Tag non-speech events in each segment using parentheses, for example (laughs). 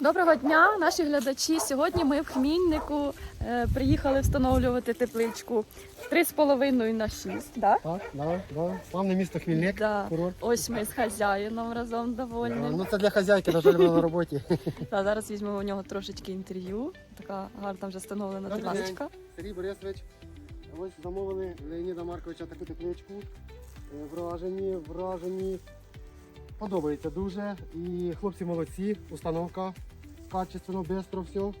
Доброго дня, наші глядачі. Сьогодні ми в Хмільнику е, приїхали встановлювати тепличку 3,5 на 6. Да? Так, да, да. Славне місто Хмільник, Да. курорт. Ось ми з хазяїном разом Да. Ну це для хазяйки, на жаль, вона на роботі. (laughs) Та зараз візьмемо у нього трошечки інтерв'ю. Така гарна вже встановлена Добрий тепличка. Сергій Борисович, ось замовили Леоніда Марковича таку тепличку. Е, Вражені, вражені. Подобається дуже. І хлопці молодці, установка качественно, швидко, все.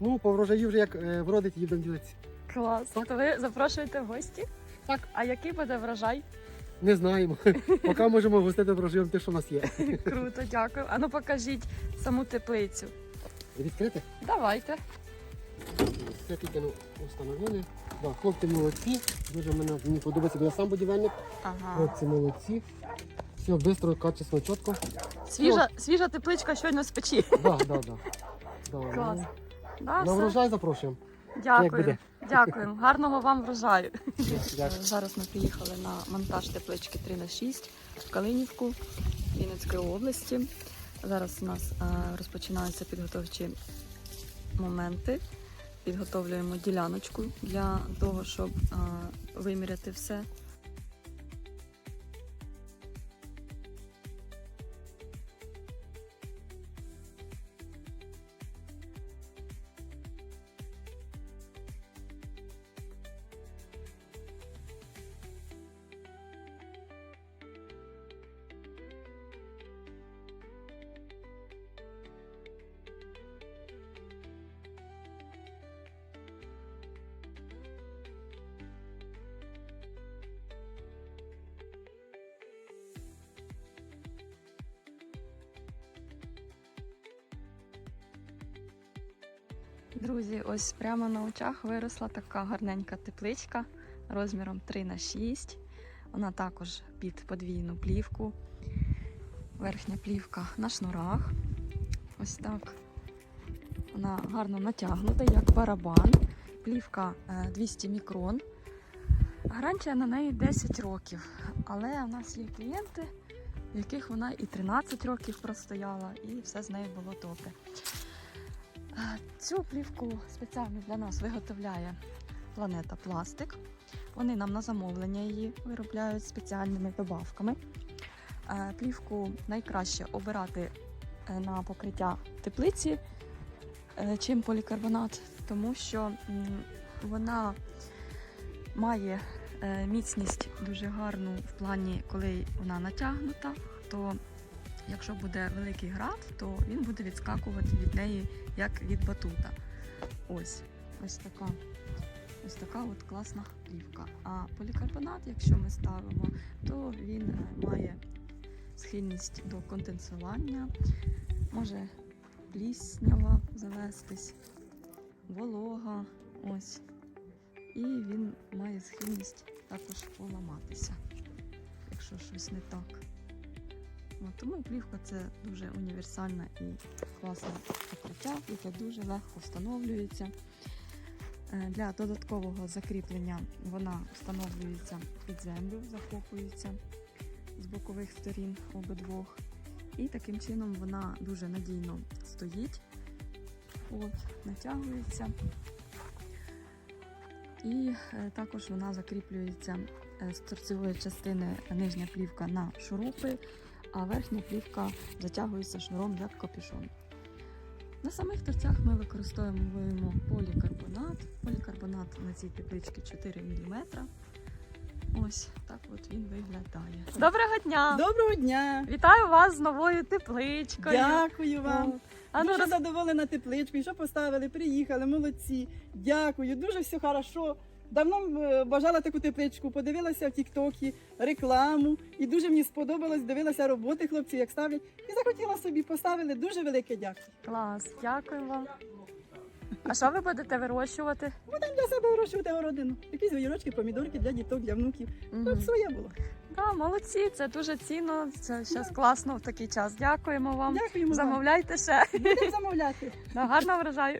Ну, по врожаю вже як е, вродить, їдемо ділитися. Клас. То ви запрошуєте в гості? Так. А який буде врожай? Не знаємо. (laughs) Поки можемо гостити врожаєм те, що в нас є. (laughs) Круто, дякую. Ану покажіть саму теплицю. Відкрити? Давайте. Все тільки ну, установили. Да, хлопці молодці. Дуже мені подобається, бо я сам будівельник. Ага. Хлопці молодці. Все швидко, качественно, чітко. Свіжа, свіжа тепличка щойно з печі. Да, да, да. Да, Клас. Да, На все. врожай запрошуємо. Дякую. Дякую. Гарного вам врожаю. Дякую. Зараз ми приїхали на монтаж теплички 3 на 6 в Калинівку Вінницької області. Зараз у нас е, розпочинаються підготовчі моменти. Підготовлюємо діляночку для того, щоб е, виміряти все. Друзі, ось прямо на очах виросла така гарненька тепличка розміром 3 на 6. Вона також під подвійну плівку. Верхня плівка на шнурах. Ось так. Вона гарно натягнута, як барабан. Плівка е, 200 мікрон. Гарантія на неї 10 років. Але у нас є клієнти, в яких вона і 13 років простояла, і все з нею було добре. Цю плівку спеціально для нас виготовляє планета Пластик. Вони нам на замовлення її виробляють спеціальними добавками. Е, Плівку найкраще обирати е, на покриття теплиці, е, чим полікарбонат, тому що вона має міцність дуже гарну в плані, коли вона натягнута, то якщо буде великий град, то він буде відскакувати від неї як від батута. Ось, ось така. Ось така от класна плівка. А полікарбонат, якщо ми ставимо, то він е, має схильність до конденсування, може пліснява завестись, волога. Ось. І він має схильність також поламатися, якщо щось не так. От, тому плівка це дуже універсальне і класне покриття, яке дуже легко встановлюється. Е, Для додаткового закріплення вона встановлюється під землю, закопується з бокових сторін обидвох. І таким чином вона дуже надійно стоїть, от, натягується. І е, також вона закріплюється е, з торцевої частини нижня плівка на шурупи, а верхня плівка затягується шнуром як капюшон. На самих торцях ми використовуємо полікарбонат. Полікарбонат на цій тепличці 4 мм. Ось так от він виглядає. Доброго дня! Доброго дня! Вітаю вас з новою тепличкою. Дякую вам. А ну, дуже роз- задоволена тепличкою, що поставили, приїхали, молодці. Дякую, дуже все хорошо. Давно е, бажала таку тепличку, подивилася в Тіктокі рекламу, і дуже мені сподобалось, дивилася роботи хлопців, як ставлять. І захотіла собі поставили. Дуже велике дякую. Клас, дякую вам. А що ви будете вирощувати? Будемо для себе вирощувати городину. Якісь огірочки, помідорки для діток, для внуків. Мгм. Щоб своє було. Да, молодці, це дуже цінно. Це зараз класно в такий час. Дякуємо вам. Дякуємо вам. Замовляйте ще. Будемо замовляти. Да, гарного врожаю.